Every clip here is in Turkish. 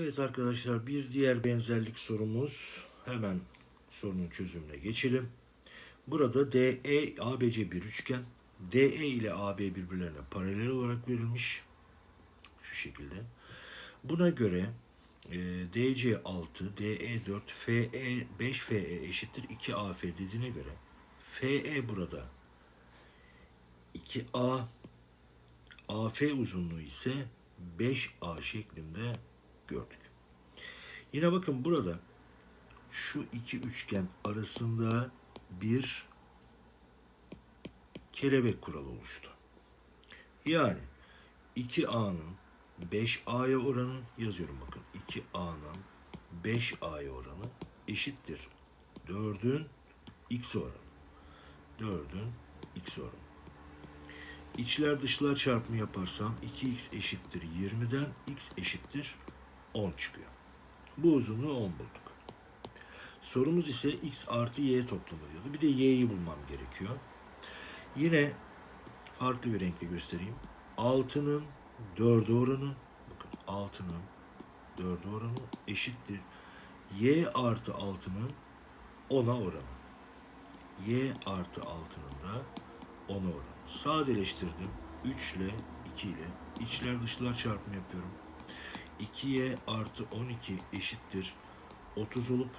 Evet arkadaşlar bir diğer benzerlik sorumuz. Hemen sorunun çözümüne geçelim. Burada DE ABC bir üçgen. DE ile AB birbirlerine paralel olarak verilmiş. Şu şekilde. Buna göre e, DC 6, DE 4, FE 5 FE eşittir 2AF dediğine göre FE burada 2A AF uzunluğu ise 5A şeklinde gördük. Yine bakın burada şu iki üçgen arasında bir kelebek kuralı oluştu. Yani 2A'nın 5A'ya oranı yazıyorum bakın. 2A'nın 5A'ya oranı eşittir. 4'ün X oranı. 4'ün X oranı. İçler dışlar çarpımı yaparsam 2x eşittir 20'den x eşittir 10 çıkıyor. Bu uzunluğu 10 bulduk. Sorumuz ise x artı y toplamı diyordu. Bir de y'yi bulmam gerekiyor. Yine farklı bir renkle göstereyim. 6'nın 4'e oranı bakın 6'nın 4'e oranı eşittir. y artı 6'nın 10'a oranı. y artı 6'nın da 10'a oranı. Sadeleştirdim. 3 ile 2 ile içler dışlar çarpımı yapıyorum. 2y artı 12 eşittir 30 olup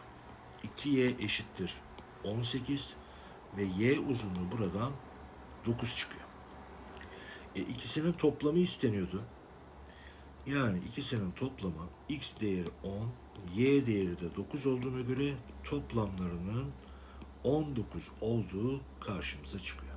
2y eşittir 18 ve y uzunluğu buradan 9 çıkıyor. E, ikisinin toplamı isteniyordu. Yani ikisinin toplamı x değeri 10, y değeri de 9 olduğuna göre toplamlarının 19 olduğu karşımıza çıkıyor.